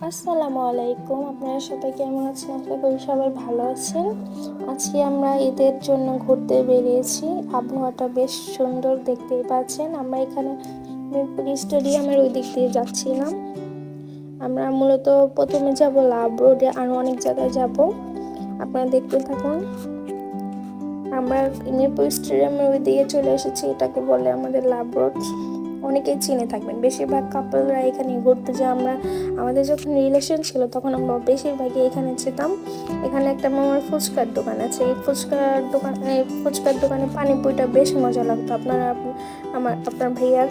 আসসালামু আলাইকুম আপনারা সবাই কেমন আছেন? আশা করি সবাই ভালো আছেন। আজকে আমরা ঈদের জন্য ঘুরতে বেরিয়েছি। আবহাওয়াটা বেশ সুন্দর দেখতেই পাচ্ছেন। আমরা এখানে মিরপুর স্টেডিয়ামের ওই দিক দিয়ে যাচ্ছিলাম। আমরা মূলত প্রথমে যাব লাভ রোডে আরও অনেক জায়গায় যাব। আপনারা দেখতে থাকুন। আমরা মিরপুর স্টেডিয়ামের ওই দিকে চলে এসেছি। এটাকে বলে আমাদের লাভ রোড। অনেকেই চিনে থাকবেন। বেশিরভাগ কাপলরা এখানে ঘুরতে যায়। আমরা, আমাদের যখন রিলেশন ছিল, তখন আমরা বেশিরভাগই এখানে যেতাম। এখানে একটা মামার ফুচকার দোকান আছে। এই ফুচকার দোকানে ফুচকার দোকানে পানিপুরিটা বেশ মজা লাগতো। আপনারা, আমার, আপনার ভাইয়ার?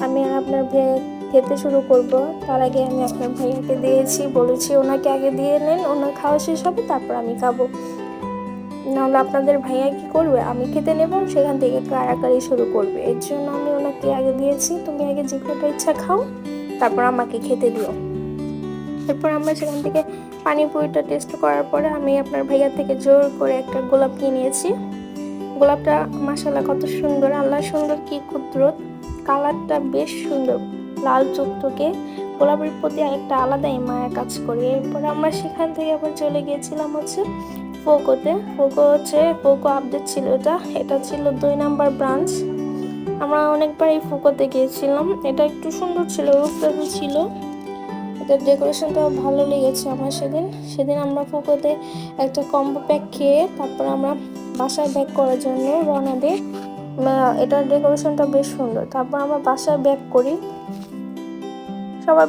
আমি আপনার ভাইয়া খেতে শুরু করব। তার আগে আমি আপনার ভাইয়াকে দিয়েছি, বলেছি, ওনাকে আগে দিয়ে নেন, ওনার খাওয়া শেষ হবে, তারপর আমি খাব। নাহলে আপনাদের ভাইয়া কি করবে? আমি খেতে নেব, সেখান থেকে কারাকারি শুরু করবে। এর জন্য আমি ওনাকে আগে দিয়েছি, তুমি আগে যে কটা ইচ্ছা খাও, তারপর আমাকে খেতে দিও। এরপর আমরা সেখান থেকে পানিপুরিটা টেস্ট করার পরে আমি আপনার ভাইয়া থেকে জোর করে একটা গোলাপ কিনে নিয়েছি। গোলাপটা মাসালা কত সুন্দর, আল্লাহ সুন্দর, কি কুদরত। কালারটা বেশ সুন্দর, লাল চকচকে। গোলাপের প্রতি একটা আলাদাই মায়া কাজ করে। এরপর আমরা সেখান থেকে আবার চলে গিয়েছিলাম হচ্ছে ফোকোতে ফোকো হচ্ছে পোকো আপডেট ছিল এটা। এটা ছিল দুই নাম্বার ব্রাঞ্চ আমরা অনেকবার এই ফোকোতে গিয়েছিলাম। এটা একটু সুন্দর ছিল রূপটাতে ছিল। এটার ডেকোরেশনটা ভালো লেগেছে আমার সেদিন। সেদিন আমরা পোকোতে একটা কম্বো প্যাক খেয়ে তারপর আমরা বাসায় ব্যাক করার জন্য রওনা দিই। এটার ডেকোরেশনটা বেশ সুন্দর। তারপর আমরা বাসায় ব্যাক করি। সবাই